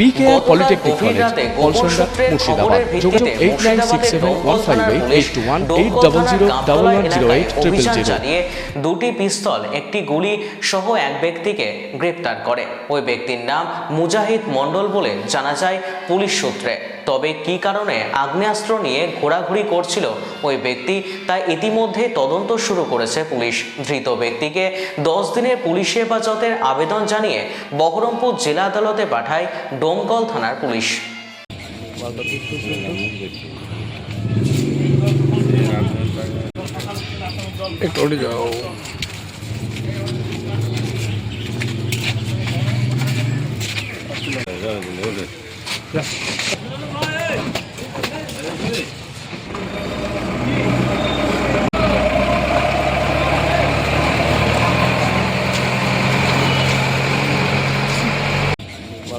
BKR polytechnic college Kalsanda Murshidabad. যোগাযোগ eight nine six seven one five eight eight two one eight double zero double one zero eight triple zero দুটি পিস্তল একটি গুলি সহ এক ব্যক্তিকে গ্রেপ্তার করে। ওই ব্যক্তির নাম মুজাহিদ মণ্ডল বলে জানা যায় পুলিশ সূত্রে। তবে কি কারণে আগ্নেয়াস্ত্র নিয়ে ঘোরাঘুরি করছিল ওই ব্যক্তি তা ইতিমধ্যে তদন্ত শুরু করেছে পুলিশ। ধৃত ব্যক্তিকে দশ দিনের পুলিশ হেফাজতের আবেদন জানিয়ে বহরমপুর জেলা আদালতে পাঠায় ডোমকল থানার পুলিশ। একটু যাও।